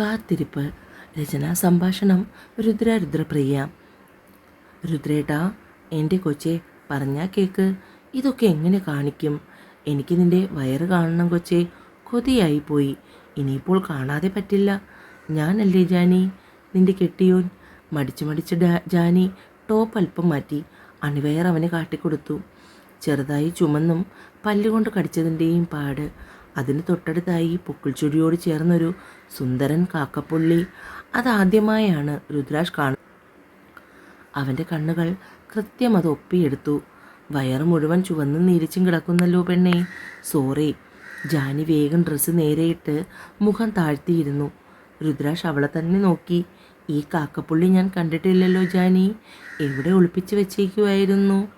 കാത്തിരിപ്പ്. രചന സംഭാഷണം. രുദ്ര രുദ്രപ്രിയ രുദ്രേട്ടാ എന്റെ കൊച്ചെ പറഞ്ഞാ കേക്ക്. ഇതൊക്കെ എങ്ങനെ കാണിക്കും? എനിക്ക് നിന്റെ വയറ് കാണണം കൊച്ചെ. കൊതിയായി പോയി. ഇനിയിപ്പോൾ കാണാതെ പറ്റില്ല. ഞാനല്ലേ ജാനി? നിന്റെ കെട്ടിയോൻ. മടിച്ച് മടിച്ച് ജാനി ടോപ്പ് അല്പം മാറ്റി അണിവയർ അവന് കാട്ടിക്കൊടുത്തു. ചെറുതായി ചുമന്നും പല്ലുകൊണ്ട് കടിച്ചതിന്റെയും പാട്. അതിന് തൊട്ടടുത്തായി പൊക്കിൾച്ചൊടിയോട് ചേർന്നൊരു സുന്ദരൻ കാക്കപ്പുള്ളി. അതാദ്യമായാണ് രുദ്രാഷ് കാണുന്നത്. അവന്റെ കണ്ണുകൾ കൃത്യം അത് ഒപ്പിയെടുത്തു. വയറ് മുഴുവൻ ചുവന്നും നീരിച്ചും കിടക്കുന്നല്ലോ പെണ്ണേ. സോറി. ജാനി വേഗം ഡ്രസ്സ് നേരെയിട്ട് മുഖം താഴ്ത്തിയിരുന്നു. രുദ്രാഷ് അവളെ തന്നെ നോക്കി. ഈ കാക്കപ്പുള്ളി ഞാൻ കണ്ടിട്ടില്ലല്ലോ ജാനി. എവിടെ ഒളിപ്പിച്ച് വെച്ചേക്കുമായിരുന്നു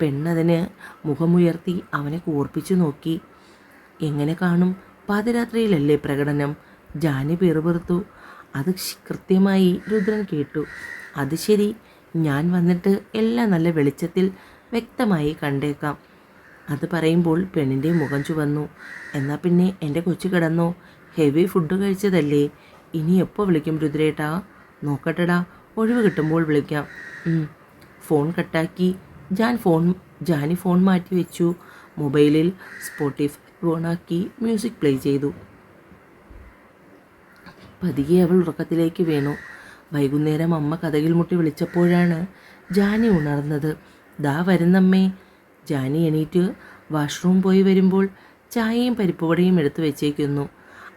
പെണ്ണതിന് മുഖമുയർത്തി അവനെ കൂർപ്പിച്ചു നോക്കി. എങ്ങനെ കാണും? പാതിരാത്രിയിലല്ലേ പ്രകടനം? ജാനി പിറുപിറുത്തു അത് കൃത്യമായി രുദ്രൻ കേട്ടു. അത് ശരി. ഞാൻ വന്നിട്ട് എല്ലാം നല്ല വെളിച്ചത്തിൽ വ്യക്തമായി കണ്ടേക്കാം. അത് പറയുമ്പോൾ പെണ്ണിന്റെ മുഖം ചുവന്നു. എന്നാൽ പിന്നെ എന്റെ കൊച്ചു കിടന്നോ? ഹെവി ഫുഡ് കഴിച്ചതല്ലേ? ഇനി എപ്പോൾ വിളിക്കും രുദ്രേട്ടാ? നോക്കട്ടെടാ. ഒഴിവ് കിട്ടുമ്പോൾ വിളിക്കാം. ഫോൺ കട്ടാക്കി. ഞാൻ ഫോൺ ജാനി ഫോൺ മാറ്റി വെച്ചു. മൊബൈലിൽ സ്പോട്ടിഫൈ ഓണാക്കി മ്യൂസിക് പ്ലേ ചെയ്തു. പതിയെ അവൾ ഉറക്കത്തിലേക്ക് വീണു. വൈകുന്നേരം അമ്മ കഥകിൽ മുട്ടി വിളിച്ചപ്പോഴാണ് ജാനി ഉണർന്നത്. ദാ വരുന്നമ്മേ. ജാനി എണീറ്റ് വാഷ്റൂം പോയി വരുമ്പോൾ ചായയും പരിപ്പുവടയും എടുത്തു വെച്ചേക്കുന്നു.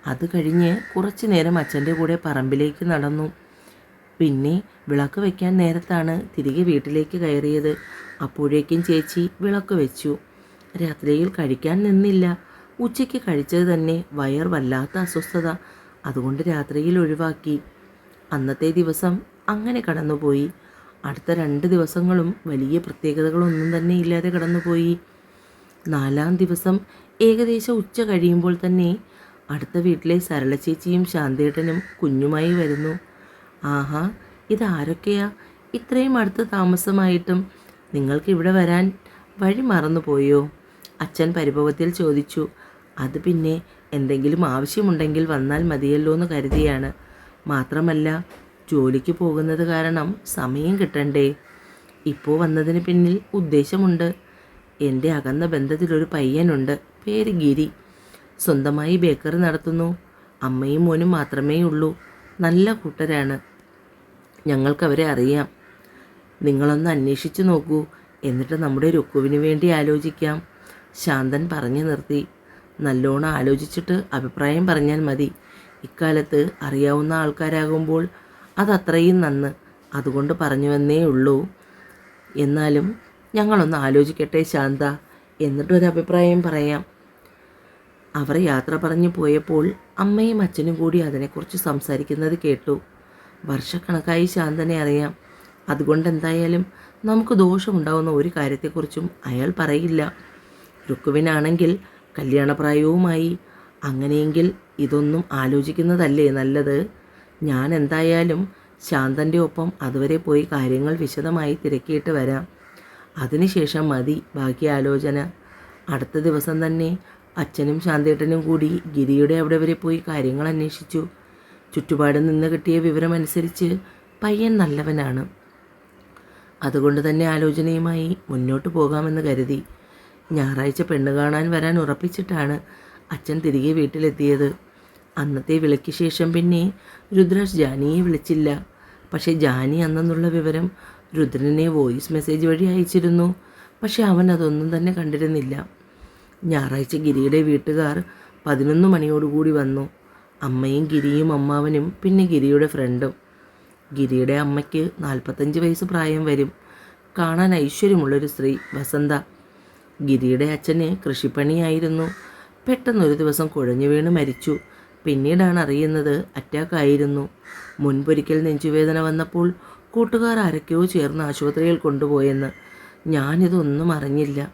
അത് കഴിഞ്ഞ് കുറച്ചു നേരം അച്ഛന്റെ കൂടെ പറമ്പിലേക്ക് നടന്നു. പിന്നെ വിളക്ക് വയ്ക്കാൻ നേരത്താണ് തിരികെ വീട്ടിലേക്ക് കയറിയത്. അപ്പോഴേക്കും ചേച്ചി വിളക്ക് വെച്ചു. രാത്രിയിൽ കഴിക്കാൻ നിന്നില്ല. ഉച്ചയ്ക്ക് കഴിച്ചത് തന്നെ വയർ വല്ലാത്ത അസ്വസ്ഥത അതുകൊണ്ട് രാത്രിയിൽ ഒഴിവാക്കി. അന്നത്തെ ദിവസം അങ്ങനെ കടന്നുപോയി. അടുത്ത രണ്ട് ദിവസങ്ങളും വലിയ പ്രത്യേകതകളൊന്നും തന്നെ ഇല്ലാതെ കടന്നുപോയി. നാലാം ദിവസം ഏകദേശം ഉച്ച കഴിയുമ്പോൾ തന്നെ അടുത്ത വീട്ടിലെ സരള ചേച്ചിയും ശാന്തേട്ടനും കുഞ്ഞുമായി വരുന്നു. ആഹാ ഇതാരൊക്കെയാ? ഇത്രയും അടുത്ത താമസമായിട്ടും നിങ്ങൾക്ക് ഇവിടെ വരാൻ വഴി മറന്നുപോയോ? അച്ഛൻ പരിഭവത്തിൽ ചോദിച്ചു. അത് പിന്നെ എന്തെങ്കിലും ആവശ്യമുണ്ടെങ്കിൽ വന്നാൽ മതിയല്ലോ എന്ന് കരുതിയാണ്. മാത്രമല്ല ജോലിക്ക് പോകുന്നത് കാരണം സമയം കിട്ടണ്ടേ? ഇപ്പോൾ വന്നതിന് പിന്നിൽ ഉദ്ദേശമുണ്ട്. എന്റെ അകന്ന ബന്ധത്തിലൊരു പയ്യനുണ്ട്. പേര് ഗിരി. സ്വന്തമായി ബേക്കറി നടത്തുന്നു. അമ്മയും മോനും മാത്രമേ ഉള്ളൂ. നല്ല കൂട്ടരാണ്. ഞങ്ങൾക്കവരെ അറിയാം. നിങ്ങളൊന്ന് അന്വേഷിച്ചു നോക്കൂ. എന്നിട്ട് നമ്മുടെ രുക്കുവിന് വേണ്ടി ആലോചിക്കാം. ശാന്തൻ പറഞ്ഞു നിർത്തി. നല്ലോണം ആലോചിച്ചിട്ട് അഭിപ്രായം പറഞ്ഞാൽ മതി. ഇക്കാലത്ത് അറിയാവുന്ന ആൾക്കാരാകുമ്പോൾ അതത്രയും നന്ന് അതുകൊണ്ട് പറഞ്ഞുവെന്നേ ഉള്ളൂ. എന്നാലും ഞങ്ങളൊന്ന് ആലോചിക്കട്ടെ ശാന്ത. എന്നിട്ടൊരു അഭിപ്രായം പറയാം. അവർ യാത്ര പറഞ്ഞു പോയപ്പോൾ അമ്മയും അച്ഛനും കൂടി അതിനെക്കുറിച്ച് സംസാരിക്കുന്നത് കേട്ടു. വർഷക്കണക്കായി ശാന്തനെ അറിയാം. അതുകൊണ്ട് എന്തായാലും നമുക്ക് ദോഷമുണ്ടാകുന്ന ഒരു കാര്യത്തെക്കുറിച്ചും അയാൾ പറയില്ല. രുക്കുവിനാണെങ്കിൽ കല്യാണപ്രായവുമായി. അങ്ങനെയെങ്കിൽ ഇതൊന്നും ആലോചിക്കുന്നതല്ലേ നല്ലത്? ഞാൻ എന്തായാലും ശാന്തന്റെ ഒപ്പം അതുവരെ പോയി കാര്യങ്ങൾ വിശദമായി തിരക്കിയിട്ട് വരാം. അതിനുശേഷം മതി ബാക്കി ആലോചന അടുത്ത ദിവസം തന്നെ അച്ഛനും ശാന്തേട്ടനും കൂടി ഗിരിയുടെ അവിടെ വരെ പോയി കാര്യങ്ങൾ അന്വേഷിച്ചു. ചുറ്റുപാട് നിന്ന് കിട്ടിയ വിവരമനുസരിച്ച് പയ്യൻ നല്ലവനാണ്. അതുകൊണ്ട് തന്നെ ആലോചനയുമായി മുന്നോട്ട് പോകാമെന്ന് കരുതി. ഞായറാഴ്ച പെണ്ണ് കാണാൻ വരാൻ ഉറപ്പിച്ചിട്ടാണ് അച്ഛൻ തിരികെ വീട്ടിലെത്തിയത്. അന്നത്തെ വിളിക്ക് ശേഷം പിന്നെ രുദ്രാഷ് ജാനിയെ വിളിച്ചില്ല. പക്ഷേ ജാനി അന്നെന്നുള്ള വിവരം രുദ്രനെ വോയിസ് മെസ്സേജ് വഴി അയച്ചിരുന്നു. പക്ഷേ അവൻ അതൊന്നും തന്നെ കണ്ടിരുന്നില്ല. ഞായറാഴ്ച ഗിരിയുടെ വീട്ടുകാർ പതിനൊന്ന് മണിയോടുകൂടി വന്നു. അമ്മയും ഗിരിയും അമ്മാവനും പിന്നെ ഗിരിയുടെ ഫ്രണ്ടും. ഗിരിയുടെ അമ്മയ്ക്ക് നാൽപ്പത്തഞ്ച് വയസ്സ് പ്രായം വരും. കാണാൻ ഐശ്വര്യമുള്ളൊരു സ്ത്രീ വസന്ത. ഗിരിയുടെ അച്ഛന് കൃഷിപ്പണിയായിരുന്നു. പെട്ടെന്നൊരു ദിവസം കുഴഞ്ഞു വീണ് മരിച്ചു. പിന്നീടാണ് അറിയുന്നത് അറ്റാക്കായിരുന്നു മുൻപൊരിക്കൽ നെഞ്ചുവേദന വന്നപ്പോൾ കൂട്ടുകാർ ആരൊക്കെയോ ചേർന്ന് ആശുപത്രിയിൽ കൊണ്ടുപോയെന്ന്. ഞാനിതൊന്നും അറിഞ്ഞില്ല.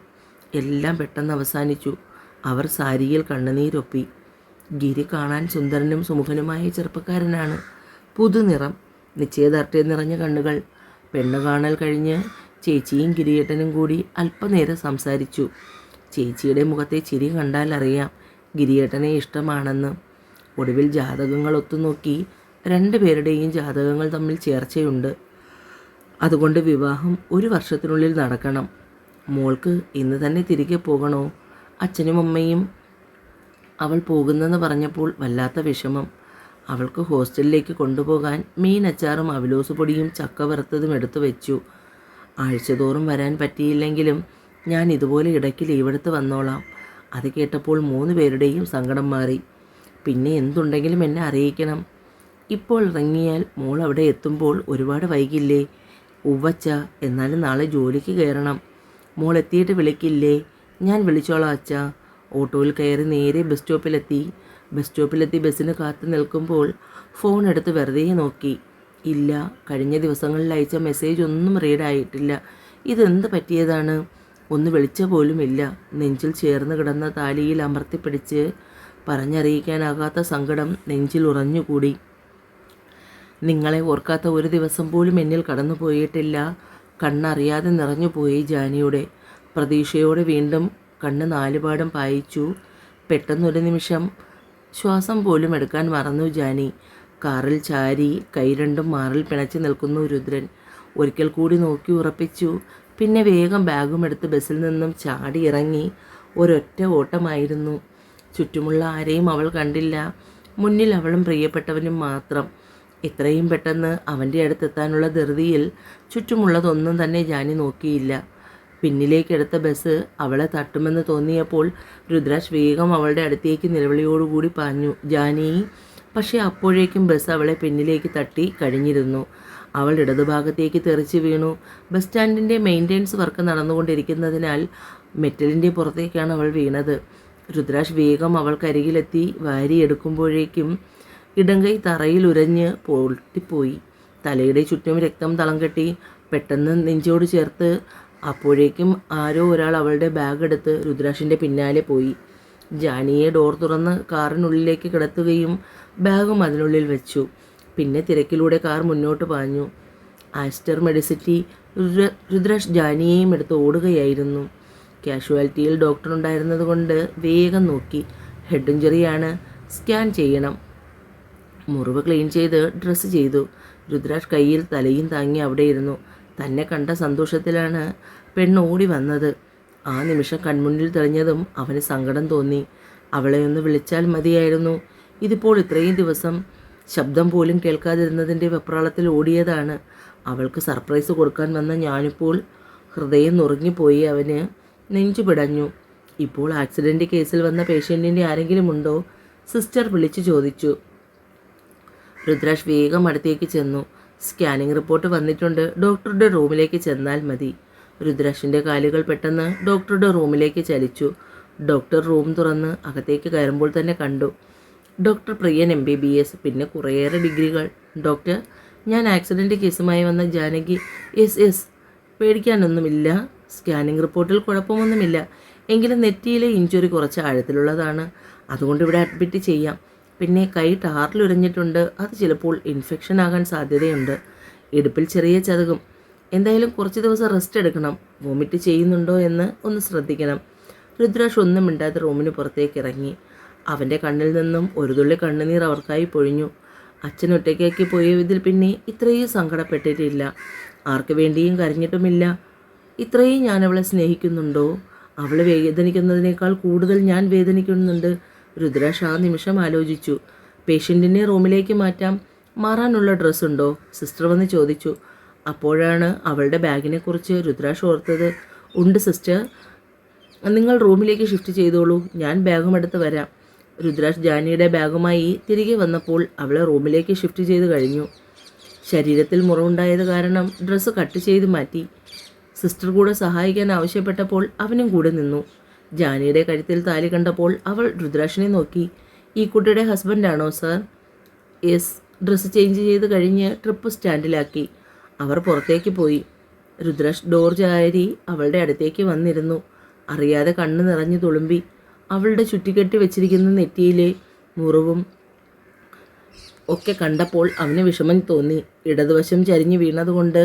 എല്ലാം പെട്ടെന്ന് അവസാനിച്ചു. അവർ സാരിയിൽ കണ്ണുനീരൊപ്പി. ഗിരി കാണാൻ സുന്ദരനും സുമുഖനുമായ ചെറുപ്പക്കാരനാണ്. പുതുനിറം നിശ്ചയദാർഢ്യം നിറഞ്ഞ കണ്ണുകൾ പെണ്ണു കാണൽ കഴിഞ്ഞ് ചേച്ചിയും ഗിരിയേട്ടനും കൂടി അല്പനേരം സംസാരിച്ചു. ചേച്ചിയുടെ മുഖത്തെ ചിരി കണ്ടാൽ അറിയാം ഗിരിയേട്ടനെ ഇഷ്ടമാണെന്ന്. ഒടുവിൽ ജാതകങ്ങൾ ഒത്തുനോക്കി രണ്ടുപേരുടെയും ജാതകങ്ങൾ തമ്മിൽ ചേർച്ചയുണ്ട്. അതുകൊണ്ട് വിവാഹം ഒരു വർഷത്തിനുള്ളിൽ നടക്കണം. മോൾക്ക് ഇന്ന് തന്നെ തിരികെ പോകണോ? അച്ഛനും അമ്മയും അവൾ പോകുന്നെന്ന് പറഞ്ഞപ്പോൾ വല്ലാത്ത വിഷമം. അവൾക്ക് ഹോസ്റ്റലിലേക്ക് കൊണ്ടുപോകാൻ മീൻ അച്ചാറും അവലോസ് പൊടിയും ചക്ക വറുത്തതും എടുത്തു വെച്ചു. ആഴ്ചതോറും വരാൻ പറ്റിയില്ലെങ്കിലും ഞാൻ ഇതുപോലെ ഇടയ്ക്ക് ലീവെടുത്ത് വന്നോളാം. അത് കേട്ടപ്പോൾ മൂന്ന് പേരുടെയും സങ്കടം മാറി. പിന്നെ എന്തുണ്ടെങ്കിലും എന്നെ അറിയിക്കണം. ഇപ്പോൾ ഇറങ്ങിയാൽ മോൾ അവിടെ എത്തുമ്പോൾ ഒരുപാട് വൈകില്ലേ? ഉവ്വച്ച എന്നാലും നാളെ ജോലിക്ക് കയറണം. മോൾ എത്തിയിട്ട് വിളിക്കില്ലേ? ഞാൻ വിളിച്ചോളാം അച്ഛ. ഓട്ടോയിൽ കയറി നേരെ ബസ് സ്റ്റോപ്പിലെത്തി. ബസ് സ്റ്റോപ്പിലെത്തി ബസ്സിന് കാത്തു നിൽക്കുമ്പോൾ ഫോൺ എടുത്ത് വെറുതെ നോക്കി. ഇല്ല. കഴിഞ്ഞ ദിവസങ്ങളിൽ അയച്ച മെസ്സേജ് ഒന്നും റീഡ് ആയിട്ടില്ല. ഇതെന്ത് പറ്റിയതാണ്? ഒന്ന് വിളിച്ച പോലുമില്ല നെഞ്ചിൽ ചേർന്ന് കിടന്ന താലിയിൽ അമർത്തിപ്പിടിച്ച് പറഞ്ഞറിയിക്കാനാകാത്ത സങ്കടം നെഞ്ചിൽ ഉറഞ്ഞുകൂടി. നിങ്ങളെ ഓർക്കാത്ത ഒരു ദിവസം പോലും എന്നിൽ കടന്നുപോയിട്ടില്ല. കണ്ണറിയാതെ നിറഞ്ഞുപോയി ജാനിയുടെ. പ്രതീക്ഷയോടെ വീണ്ടും കണ്ണ് നാലുപാടും പായിച്ചു. പെട്ടെന്നൊരു നിമിഷം ശ്വാസം പോലും എടുക്കാൻ മറന്നു ജാനി. കാറിൽ ചാരി കൈ രണ്ടും മാറിൽ പിണച്ചു നിൽക്കുന്നു രുദ്രൻ ഒരിക്കൽ കൂടി നോക്കി ഉറപ്പിച്ചു. പിന്നെ വേഗം ബാഗും എടുത്ത് ബസ്സിൽ നിന്നും ചാടി ഇറങ്ങി ഒരൊറ്റ ഓട്ടമായിരുന്നു. ചുറ്റുമുള്ള ആരെയും അവൾ കണ്ടില്ല. മുന്നിൽ അവളും പ്രിയപ്പെട്ടവനും മാത്രം. ഇത്രയും പെട്ടെന്ന് അവന്റെ അടുത്തെത്താനുള്ള ധൃതിയിൽ ചുറ്റുമുള്ളതൊന്നും തന്നെ ജാനി നോക്കിയില്ല. പിന്നിലേക്കെടുത്ത ബസ് അവളെ തട്ടുമെന്ന് തോന്നിയപ്പോൾ രുദ്രാജ് വേഗം അവളുടെ അടുത്തേക്ക് നിലവിളിയോടുകൂടി പറഞ്ഞു ജാനി പക്ഷേ അപ്പോഴേക്കും ബസ് അവളെ പിന്നിലേക്ക് തട്ടി കഴിഞ്ഞിരുന്നു. അവൾ ഇടതുഭാഗത്തേക്ക് തെറിച്ച് വീണു. ബസ് സ്റ്റാൻഡിന്റെ മെയിന്റെനൻസ് വർക്ക് നടന്നുകൊണ്ടിരിക്കുന്നതിനാൽ മെറ്റലിന്റെ പുറത്തേക്കാണ് അവൾ വീണത്. രുദ്രാഷ് വേഗം അവൾക്കരികിലെത്തി വാരിയെടുക്കുമ്പോഴേക്കും ഇടങ്കൈ തറയിൽ ഉരഞ്ഞ് പൊട്ടിപ്പോയി. തലയുടെ ചുറ്റും രക്തം തളം കെട്ടി പെട്ടെന്ന് നെഞ്ചോട് ചേർത്ത് അപ്പോഴേക്കും ആരോ ഒരാൾ അവളുടെ ബാഗ് എടുത്ത് രുദ്രാഷിന്റെ പിന്നാലെ പോയി. ജാനിയെ ഡോർ തുറന്ന് കാറിനുള്ളിലേക്ക് കിടത്തുകയും ബാഗും അതിനുള്ളിൽ വെച്ചു. പിന്നെ തിരക്കിലൂടെ കാർ മുന്നോട്ട് പാഞ്ഞു. ആസ്റ്റർ മെഡിസിറ്റി രുദ്രഷ് ജാനിയെയും എടുത്ത് ഓടുകയായിരുന്നു. കാഷ്വാലിറ്റിയിൽ ഡോക്ടർ ഉണ്ടായിരുന്നതുകൊണ്ട് വേഗം നോക്കി. ഹെഡ് ഇഞ്ചറിയാണ് സ്കാൻ ചെയ്യണം. മുറിവ് ക്ലീൻ ചെയ്ത് ഡ്രസ്സ് ചെയ്തു. രുദ്രാഷ് കയ്യിൽ തലയും താങ്ങി അവിടെ ഇരുന്നു തന്നെ കണ്ട സന്തോഷത്തിലാണ് പെണ്ണ് ഓടി വന്നത്. ആ നിമിഷം കൺമുന്നിൽ തെളിഞ്ഞതും അവന് സങ്കടം തോന്നി. അവളെ ഒന്ന് വിളിച്ചാൽ മതിയായിരുന്നു. ഇതിപ്പോൾ ഇത്രയും ദിവസം ശബ്ദം പോലും കേൾക്കാതിരുന്നതിന്റെ വെപ്രാളത്തിൽ ഓടിയതാണ്. അവൾക്ക് സർപ്രൈസ് കൊടുക്കാൻ വന്ന ഞാനിപ്പോൾ ഹൃദയം നുറുങ്ങിപ്പോയി. അവന് നെഞ്ചു പിടഞ്ഞു. ഇപ്പോൾ ആക്സിഡന്റ് കേസിൽ വന്ന പേഷ്യന്റിന്റെ ആരെങ്കിലും ഉണ്ടോ? സിസ്റ്റർ വിളിച്ചു ചോദിച്ചു. രുദ്രാഷ് വേഗം അടുത്തേക്ക് ചെന്നു. സ്കാനിംഗ് റിപ്പോർട്ട് വന്നിട്ടുണ്ട്. ഡോക്ടറുടെ റൂമിലേക്ക് ചെന്നാൽ മതി. രുദ്രാഷിന്റെ കാലുകൾ പെട്ടെന്ന് ഡോക്ടറുടെ റൂമിലേക്ക് ചലിച്ചു. ഡോക്ടർ റൂം തുറന്ന് അകത്തേക്ക് കയറുമ്പോൾ തന്നെ കണ്ടു. Doctor Priyan M B B S പിന്നെ കുറേയേറെ ഡിഗ്രികൾ. ഡോക്ടർ ഞാൻ ആക്സിഡന്റ് കേസുമായി വന്ന ജാനകി എസ് എസ്. പേടിക്കാനൊന്നുമില്ല. സ്കാനിംഗ് റിപ്പോർട്ടിൽ കുഴപ്പമൊന്നുമില്ല. എങ്കിലും നെറ്റിയിലെ ഇഞ്ചുറി കുറച്ച് ആഴത്തിലുള്ളതാണ്. അതുകൊണ്ട് ഇവിടെ അഡ്മിറ്റ് ചെയ്യാം. പിന്നെ കൈ ടാറിലുരഞ്ഞിട്ടുണ്ട്. അത് ചിലപ്പോൾ ഇൻഫെക്ഷൻ ആകാൻ സാധ്യതയുണ്ട്. ഇടുപ്പിൽ ചെറിയ ചതകും. എന്തായാലും കുറച്ച് ദിവസം റെസ്റ്റ് എടുക്കണം. വോമിറ്റ് ചെയ്യുന്നുണ്ടോ എന്ന് ഒന്ന് ശ്രദ്ധിക്കണം. രുദ്രാഷ് ഒന്നും മിണ്ടാതെ റൂമിന് പുറത്തേക്ക് ഇറങ്ങി. അവന്റെ കണ്ണിൽ നിന്നും ഒരു തുള്ളി കണ്ണുനീർ അവർക്കായി പൊഴിഞ്ഞു. അച്ഛൻ ഒറ്റയ്ക്കാക്കി പോയതിൽ പിന്നെ ഇത്രയും സങ്കടപ്പെട്ടിട്ടില്ല. ആർക്ക് വേണ്ടിയും കരഞ്ഞിട്ടുമില്ല. ഇത്രയും ഞാൻ അവളെ സ്നേഹിക്കുന്നുണ്ടോ? അവളെ വേദനിക്കുന്നതിനേക്കാൾ കൂടുതൽ ഞാൻ വേദനിക്കുന്നുണ്ട്. രുദ്രാഷ് ആ നിമിഷം ആലോചിച്ചു. പേഷ്യന്റിനെ റൂമിലേക്ക് മാറ്റാം. മാറാനുള്ള ഡ്രസ്സുണ്ടോ സിസ്റ്റർ വന്ന് ചോദിച്ചു. അപ്പോഴാണ് അവളുടെ ബാഗിനെക്കുറിച്ച് രുദ്രാഷ് ഓർത്തത്. ഉണ്ട് സിസ്റ്റർ. നിങ്ങൾ റൂമിലേക്ക് ഷിഫ്റ്റ് ചെയ്തോളൂ. ഞാൻ ബാഗും എടുത്ത് വരാം. രുദ്രാഷ് ജാനിയുടെ ബാഗുമായി തിരികെ വന്നപ്പോൾ അവളെ റൂമിലേക്ക് ഷിഫ്റ്റ് ചെയ്ത് കഴിഞ്ഞു. ശരീരത്തിൽ മുറിവുണ്ടായത് കാരണം ഡ്രസ്സ് കട്ട് ചെയ്ത് മാറ്റി. സിസ്റ്റർ കൂടെ സഹായിക്കാൻ ആവശ്യപ്പെട്ടപ്പോൾ അവനും കൂടെ നിന്നു. ജാനിയുടെ കഴുത്തിൽ താലി കണ്ടപ്പോൾ അവൾ രുദ്രാഷിനെ നോക്കി. ഈ കുട്ടിയുടെ ഹസ്ബൻഡാണോ സർ യെസ് ഡ്രസ്സ് ചേഞ്ച് ചെയ്ത് കഴിഞ്ഞ് ട്രിപ്പ് സ്റ്റാൻഡിലാക്കി അവർ പുറത്തേക്ക് പോയി. രുദ്രാഷ് ഡോർ ചാരി അവളുടെ അടുത്തേക്ക് വന്നിരുന്നു. അറിയാതെ കണ്ണ് നിറഞ്ഞു തുളുമ്പി. അവളുടെ ചുറ്റിക്കെട്ടി വെച്ചിരിക്കുന്ന നെറ്റിയിലെ മുറിവും ഒക്കെ കണ്ടപ്പോൾ അവന് വിഷമം തോന്നി. ഇടതുവശം ചരിഞ്ഞു വീണതുകൊണ്ട്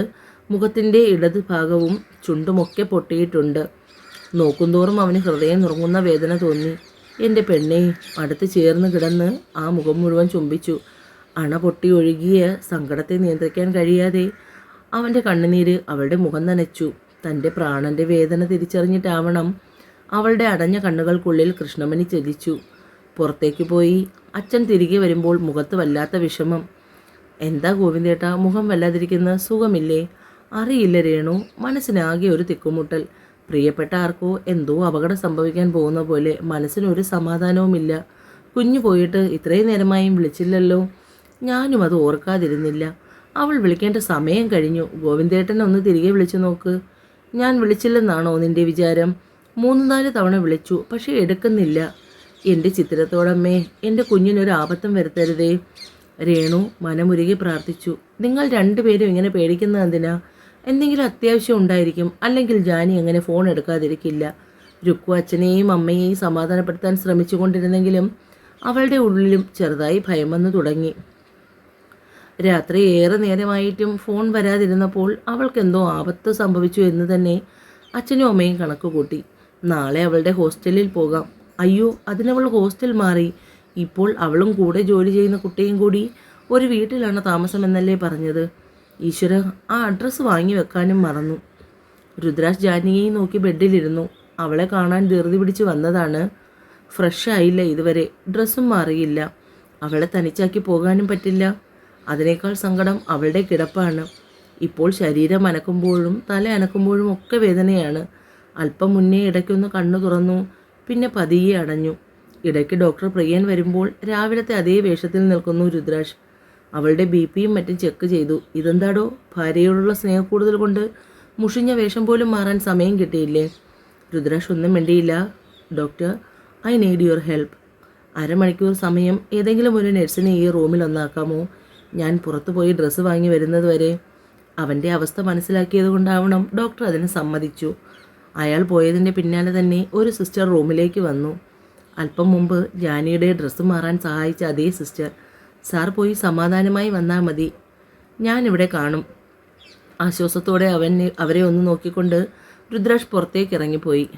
മുഖത്തിന്റെ ഇടത് ഭാഗവും ചുണ്ടുമൊക്കെ പൊട്ടിയിട്ടുണ്ട്. നോക്കുന്തോറും അവന് ഹൃദയം നുറങ്ങുന്ന വേദന തോന്നി. എന്റെ പെണ്ണെ അടുത്ത് ചേർന്ന് കിടന്ന് ആ മുഖം മുഴുവൻ ചുംബിച്ചു. അണ പൊട്ടി ഒഴുകിയ സങ്കടത്തെ നിയന്ത്രിക്കാൻ കഴിയാതെ അവന്റെ കണ്ണുനീര് അവളുടെ മുഖം നനച്ചു. തന്റെ പ്രാണന്റെ വേദന തിരിച്ചറിഞ്ഞിട്ടാവണം അവളുടെ അടഞ്ഞ കണ്ണുകൾക്കുള്ളിൽ കൃഷ്ണമണി ചലിച്ചു പുറത്തേക്ക് പോയി. അച്ഛൻ തിരികെ വരുമ്പോൾ മുഖത്ത് വല്ലാത്ത വിഷമം. എന്താ ഗോവിന്ദേട്ട മുഖം വല്ലാതിരിക്കുന്ന സുഖമില്ലേ? അറിയില്ല രേണു മനസ്സിനാകെ ഒരു തിക്കുമുട്ടൽ. പ്രിയപ്പെട്ട ആർക്കോ എന്തോ അപകടം സംഭവിക്കാൻ പോകുന്ന പോലെ മനസ്സിനൊരു സമാധാനവുമില്ല. കുഞ്ഞു പോയിട്ട് ഇത്രയും നേരമായും വിളിച്ചില്ലല്ലോ. ഞാനും അത് ഓർക്കാതിരുന്നില്ല. അവൾ വിളിക്കേണ്ട സമയം കഴിഞ്ഞു. ഗോവിന്ദേട്ടനെ ഒന്ന് തിരികെ വിളിച്ചു നോക്ക്. ഞാൻ വിളിച്ചില്ലെന്നാണോ നിന്റെ വിചാരം? മൂന്ന് നാല് തവണ വിളിച്ചു പക്ഷേ എടുക്കുന്നില്ല. എന്റെ ചിത്രത്തോടമ്മേ എന്റെ കുഞ്ഞിനൊരു ആപത്തം വരുത്തരുതേ. രേണു മനമുരുകി പ്രാർത്ഥിച്ചു. നിങ്ങൾ രണ്ടുപേരും ഇങ്ങനെ പേടിക്കുന്നത് എന്തിനാ? എന്തെങ്കിലും അത്യാവശ്യം ഉണ്ടായിരിക്കും അല്ലെങ്കിൽ ജാനി അങ്ങനെ ഫോൺ എടുക്കാതിരിക്കില്ല. രുക്കു അച്ഛനെയും അമ്മയെയും സമാധാനപ്പെടുത്താൻ ശ്രമിച്ചുകൊണ്ടിരുന്നെങ്കിലും അവളുടെ ഉള്ളിലും ചെറുതായി ഭയം വന്നു തുടങ്ങി. രാത്രി ഏറെ നേരമായിട്ടും ഫോൺ വരാതിരുന്നപ്പോൾ അവൾക്കെന്തോ ആപത്ത് സംഭവിച്ചു എന്ന് തന്നെ അച്ഛനും അമ്മയും കണക്ക് കൂട്ടി നാളെ അവളുടെ ഹോസ്റ്റലിൽ പോകാം. അയ്യോ അതിനവൾ ഹോസ്റ്റൽ മാറി. ഇപ്പോൾ അവളും കൂടെ ജോലി ചെയ്യുന്ന കുട്ടിയും കൂടി ഒരു വീട്ടിലാണ് താമസമെന്നല്ലേ പറഞ്ഞത്. ഈശ്വര ആ അഡ്രസ്സ് വാങ്ങി വെക്കാനും മറന്നു. രുദ്രാജ് ജാനകിയെ നോക്കി ബെഡിലിരുന്നു. അവളെ കാണാൻ ധൃതി പിടിച്ച് വന്നതാണ്. ഫ്രഷ് ആയില്ല ഇതുവരെ. ഡ്രസ്സും മാറിയില്ല. അവളെ തനിച്ചാക്കി പോകാനും പറ്റില്ല. അതിനേക്കാൾ സങ്കടം അവളുടെ കിടപ്പാണ്. ഇപ്പോൾ ശരീരം അനക്കുമ്പോഴും തല അനക്കുമ്പോഴും ഒക്കെ വേദനയാണ്. അല്പം മുന്നേ ഇടയ്ക്കൊന്ന് കണ്ണു തുറന്നു. പിന്നെ പതിയെ അടഞ്ഞു. ഇടയ്ക്ക് ഡോക്ടർ പ്രിയൻ വരുമ്പോൾ രാവിലത്തെ അതേ വേഷത്തിൽ നിൽക്കുന്നു രുദ്രാഷ് അവളുടെ ബി പിയും മറ്റും ചെക്ക് ചെയ്തു. ഇതെന്താടോ? ഭാര്യയോടുള്ള സ്നേഹക്കൂടുതൽ കൊണ്ട് മുഷിഞ്ഞ വേഷം പോലും മാറാൻ സമയം കിട്ടിയില്ലേ? രുദ്രാഷ് ഒന്നും മിണ്ടിയില്ല. Doctor I need your help. അരമണിക്കൂർ സമയം ഏതെങ്കിലും ഒരു നഴ്സിനെ ഈ റൂമിൽ ഒന്നാക്കാമോ? ഞാൻ പുറത്തു പോയി ഡ്രസ്സ് വാങ്ങി വരുന്നത് വരെ. അവന്റെ അവസ്ഥ മനസ്സിലാക്കിയത് കൊണ്ടാവണം ഡോക്ടർ അതിന് സമ്മതിച്ചു. അയാൾ പോയതിന്റെ പിന്നാലെ തന്നെ ഒരു സിസ്റ്റർ റൂമിലേക്ക് വന്നു. അല്പം മുമ്പ് ജാനിയുടെ ഡ്രസ്സ് മാറാൻ സഹായിച്ച അതേ സിസ്റ്റർ സാർ പോയി സമാധാനമായി വന്നാൽ മതി. ഞാനിവിടെ കാണും. ആശ്വാസത്തോടെ അവൻ അവരെ ഒന്ന് നോക്കിക്കൊണ്ട് രുദ്രാഷ് പുറത്തേക്ക് ഇറങ്ങിപ്പോയി.